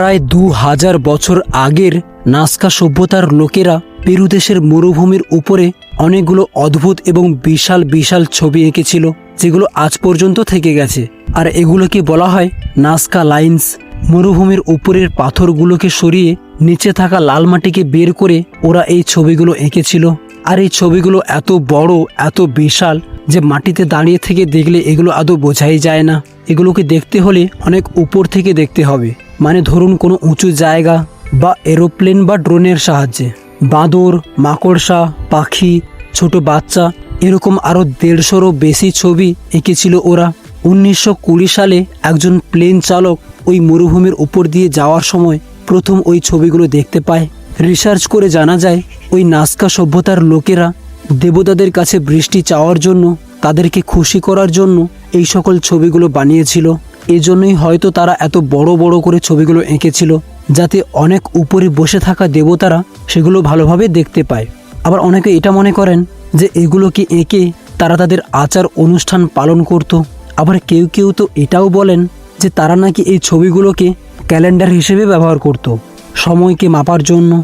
প্রায় দু হাজার বছর আগের নাস্কা সভ্যতার লোকেরা পেরু দেশের মরুভূমির উপরে অনেকগুলো অদ্ভুত এবং বিশাল বিশাল ছবি এঁকেছিল, যেগুলো আজ পর্যন্ত থেকে গেছে। আর এগুলোকে বলা হয় নাস্কা লাইন্স। মরুভূমির উপরের পাথরগুলোকে সরিয়ে নিচে থাকা লাল মাটিকে বের করে ওরা এই ছবিগুলো এঁকেছিল। আর এই ছবিগুলো এত বড়, এত বিশাল যে মাটিতে দাঁড়িয়ে থেকে দেখলে এগুলো আদৌ বোঝাই যায় না। এগুলোকে দেখতে হলে অনেক উপর থেকে দেখতে হবে। মানে ধরুন কোনো উঁচু জায়গা বা এরোপ্লেন বা ড্রোনের সাহায্যে। বাঁদর, মাকড়সা, পাখি, ছোট বাচ্চা, এরকম আরও দেড়শোরও বেশি ছবি এঁকেছিল ওরা। উনিশশো কুড়ি সালে একজন প্লেন চালক ওই মরুভূমির উপর দিয়ে যাওয়ার সময় প্রথম ওই ছবিগুলো দেখতে পায়। রিসার্চ করে জানা যায়, ওই নাস্কা সভ্যতার লোকেরা দেবতাদের কাছে বৃষ্টি চাওয়ার জন্য, তাদেরকে খুশি করার জন্য এই সকল ছবিগুলো বানিয়েছিল। এজন্যই হয়তো তারা এত বড় বড় করে ছবিগুলো এঁকেছিল, যাতে অনেক উপরে বসে থাকা দেবতারা সেগুলো ভালোভাবে দেখতে পায়। আবার অনেকে এটা মনে করেন যে এগুলোকে এঁকে তারা তাদের আচার অনুষ্ঠান পালন করত। আবার কেউ কেউ তো এটাও বলেন যে তারা নাকি এই ছবিগুলোকে ক্যালেন্ডার হিসেবে ব্যবহার করত। সময়কে মাপার জন্য